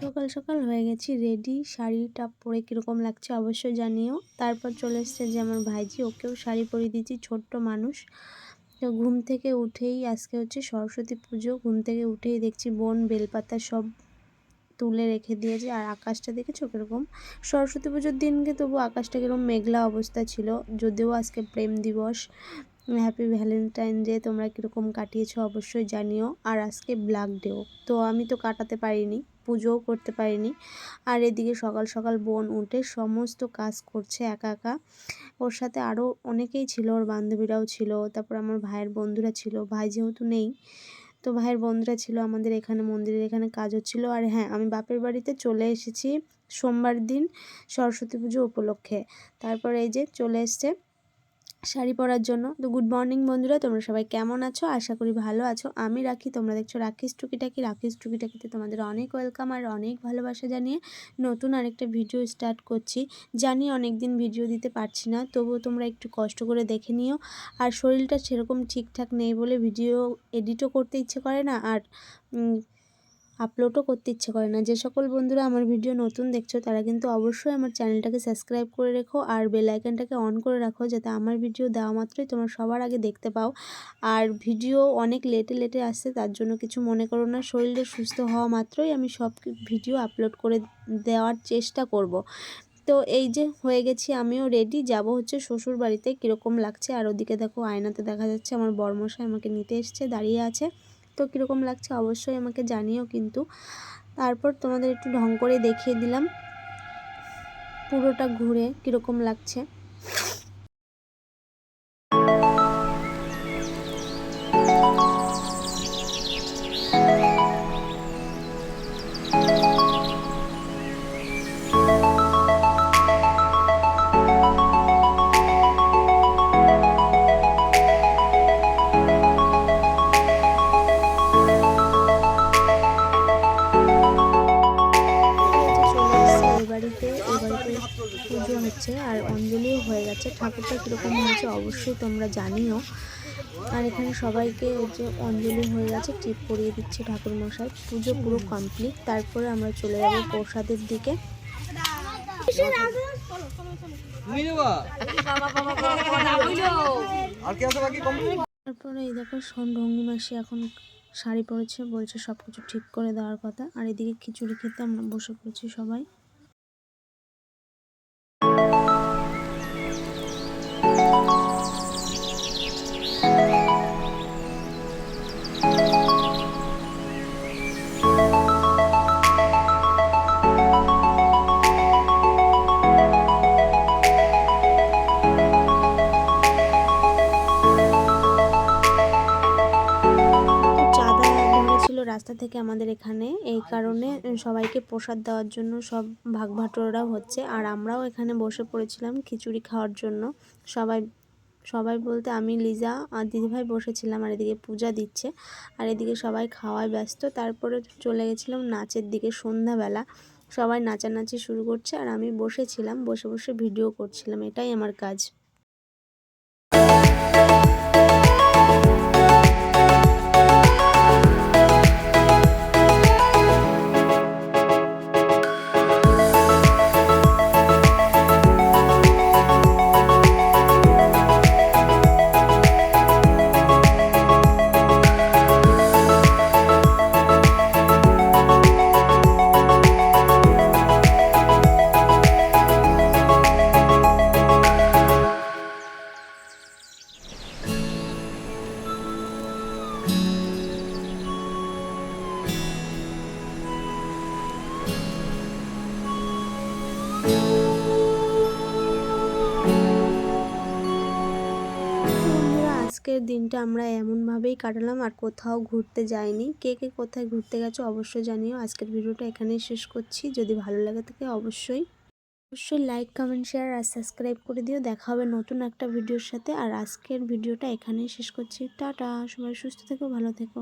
সকাল সকাল হয়ে গেছি রেডি শাড়িটা পরে কীরকম লাগছে অবশ্যই জানিও। তারপর চলে এসছে যে আমার ভাইজি, ওকেও শাড়ি পরে দিয়েছি, ছোট্ট মানুষ। তো ঘুম থেকে উঠেই আজকে হচ্ছে সরস্বতী পুজো। ঘুম থেকে উঠেই দেখছি বোন, বেলপাতা সব তুলে রেখে দিয়েছে। আর আকাশটা দেখেছ কীরকম? সরস্বতী পুজোর দিনকে তবু আকাশটা কীরকম মেঘলা অবস্থা ছিল। যদিও আজকে প্রেম দিবস হ্যাপি ভ্যালেন্টাইন ডে তোমরা কীরকম কাটিয়েছো অবশ্যই জানিও। আর আজকে ব্ল্যাক ডেও তো আমি তো কাটাতে পারিনি, পুজোও করতে পারিনি। আর এদিকে সকাল সকাল বোন উঠে সমস্ত কাজ করছে একা একা। ওর সাথে আরও অনেকেই ছিল, ওর বান্ধবীরাও ছিল, তারপর আমার ভাইয়ের বন্ধুরা ছিল। ভাই যেহেতু নেই, তো ভাইয়ের বন্ধুরা ছিল আমাদের এখানে মন্দিরের এখানে কাজ হচ্ছিল। আর হ্যাঁ আমি বাপের বাড়িতে চলে এসেছি সোমবার দিন সরস্বতী পুজো উপলক্ষে। তারপর এই যে চলে এসছে শাড়ি পরার জন্য। তো গুড মর্নিং বন্ধুরা, তোমরা সবাই কেমন আছো? আশা করি ভালো আছো। আমি রাখি, তোমরা দেখছ রাখিস টুকিটাকি। রাখিস টুকিটাকিতে তোমাদের অনেক ওয়েলকাম আর অনেক ভালোবাসা জানিয়ে নতুন আরেকটা ভিডিও স্টার্ট করছি। জানি অনেক দিন ভিডিও দিতে পারছি না, তবুও তোমরা একটু কষ্ট করে দেখে নিও। আর শরীরটা সেরকম ঠিকঠাক নেই বলে ভিডিও এডিটও করতে ইচ্ছে করে না। আর আপলোডও করতে ইচ্ছে করে না। যে সকল বন্ধুরা আমার ভিডিও নতুন দেখছ, তারা কিন্তু অবশ্যই আমার চ্যানেলটাকে সাবস্ক্রাইব করে রেখো আর বেল আইকনটাকে অন করে রাখো, যাতে আমার ভিডিও দেওয়া মাত্রই তোমরা সবার আগে দেখতে পাও। আর ভিডিও অনেক লেটে লেটে আসছে, তার জন্য কিছু মনে করো না, শরীরে সুস্থ হওয়া মাত্রই আমি সব ভিডিও আপলোড করে দেওয়ার চেষ্টা করব। তো এই যে হয়ে গেছি, আমিও রেডি যাব হচ্ছে শ্বশুর বাড়িতে কীরকম লাগছে? আর ওদিকে দেখো, আয়নাতে দেখা যাচ্ছে আমার বর্মশাই আমাকে নিতে এসছে, দাঁড়িয়ে আছে। তো কীরকম লাগছে অবশ্যই আমাকে জানিও কিন্তু। তারপর তোমাদের একটু ঢং করে দেখিয়ে দিলাম। পুরোটা ঘুরে কীরকম লাগছে। পুজো হচ্ছে আর অঞ্জলিও হয়ে গেছে। ঠাকুরটা কীরকম হয়েছে অবশ্যই তোমরা জানিও। আর এখানে সবাইকে যে অঞ্জলি হয়ে গেছে, টিপ পরিয়ে দিচ্ছে ঠাকুর মশাই পুজো পুরো কমপ্লিট তারপরে আমরা চলে যাব প্রসাদের দিকে। তারপরে এই দেখো সোন ঢঙ্গি মাসি এখন শাড়ি পরেছে, বলছে সব কিছু ঠিক করে দেওয়ার কথা। আর এদিকে খিচুড়ি খেতে আমরা বসে পড়েছি সবাই। রাস্তা থেকে আমাদের এখানে। এই কারণে সবাইকে প্রসাদ দেওয়ার জন্য সব ভাগ ভাটোরাও হচ্ছে। আর আমরাও এখানে বসে পড়েছিলাম খিচুড়ি খাওয়ার জন্য। সবাই সবাই বলতে আমি লিজা আর দিদিভাই বসেছিলাম আর এদিকে পূজা দিচ্ছে। আর এদিকে সবাই খাওয়ায় ব্যস্ত। তারপরে চলে গেছিলাম নাচের দিকে সন্ধ্যাবেলা। সবাই নাচানাচি শুরু করছে আর আমি বসেছিলাম বসে বসে ভিডিও করছিলাম। এটাই আমার কাজ। দিনটা আমরা এমনভাবেই কাটালাম আর কোথাও ঘুরতে যাইনি। কে কে কোথায় ঘুরতে গেছো অবশ্যই জানিও। আজকের ভিডিওটা এখানেই শেষ করছি। যদি ভালো লাগে থাকে অবশ্যই অবশ্যই লাইক কমেন্ট শেয়ার আর সাবস্ক্রাইব করে দিও। দেখা হবে নতুন একটা ভিডিওর সাথে। আর আজকের ভিডিওটা এখানেই শেষ করছি। টাটা, সবাই সুস্থ থেকো, ভালো থেকো।